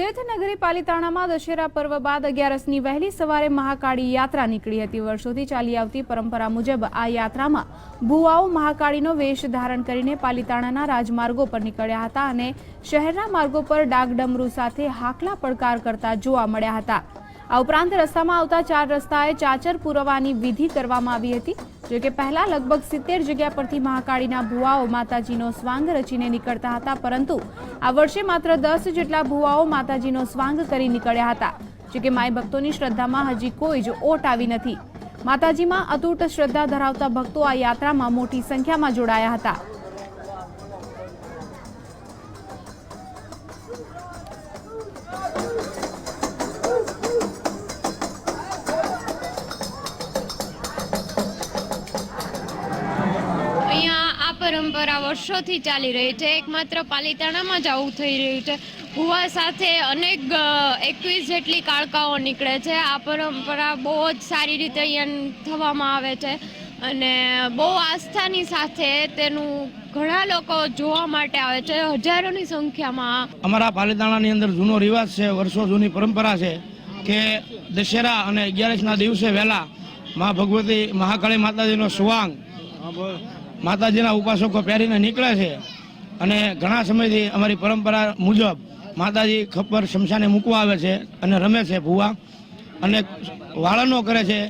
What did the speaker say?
તીર્થનગરી પાલિતાણામાં દશેરા પર્વ બાદ અગિયારસની વહેલી સવારે મહાકાળી યાત્રા નીકળી હતી. વર્ષોથી ચાલી આવતી પરંપરા મુજબ આ યાત્રામાં ભુવાઓ મહાકાળીનો વેશ ધારણ કરીને પાલિતાણાના રાજમાર્ગો પર નીકળ્યા હતા અને શહેરના માર્ગો પર ડાગડમરૂ સાથે હાકલા પડકાર કરતા જોવા મળ્યા હતા. આ ઉપરાંત રસ્તામાં આવતા ચાર રસ્તાએ ચાચર પુરવાની વિધિ કરવામાં આવી હતી, જો કે પહેલા લગભગ સિત્તેર જગ્યા પરથી મહાકાળીના ભુવાઓ માતાજીનો સ્વાંગ રચીને નીકળતા હતા, પરંતુ આ વર્ષે માત્ર દસ જેટલા ભુવાઓ માતાજીનો સ્વાંગ કરી નીકળ્યા હતા, જો કે માય ભક્તોની શ્રદ્ધામાં હજી કોઈ જ ઓટ આવી નથી. માતાજીમાં અતૂટ શ્રદ્ધા ધરાવતા ભક્તો આ યાત્રામાં મોટી સંખ્યામાં જોડાયા હતા. પરંપરા વર્ષોથી ચાલી રહી છે. એકમાત્ર પાલિતાણામાં જ આવું થઈ રહ્યું છે. કુવા સાથે અનેક એકવીસ જેટલી કાળકાઓ નીકળે છે. આ પરંપરા બહુ જ સારી રીતે અહીંયા થવામાં આવે છે અને બહુ આસ્થાની સાથે તેનું ઘણા લોકો જોવા માટે આવે છે. હજારોની સંખ્યામાં અમારા પાલિતાણાની અંદર જૂનો રિવાજ છે, વર્ષો જૂની પરંપરા છે કે દશેરા અને અગિયારસના દિવસે વહેલા મા ભગવતી, મહાકાળી માતાજીનો સુવાંગ માતાજીના ઉપાસકો પહેરીને નીકળે છે અને ઘણા સમયથી અમારી પરંપરા મુજબ માતાજી ખપ્પર શમશાને મૂકવા આવે છે અને રમે છે ભૂવા અને વાળનો કરે છે.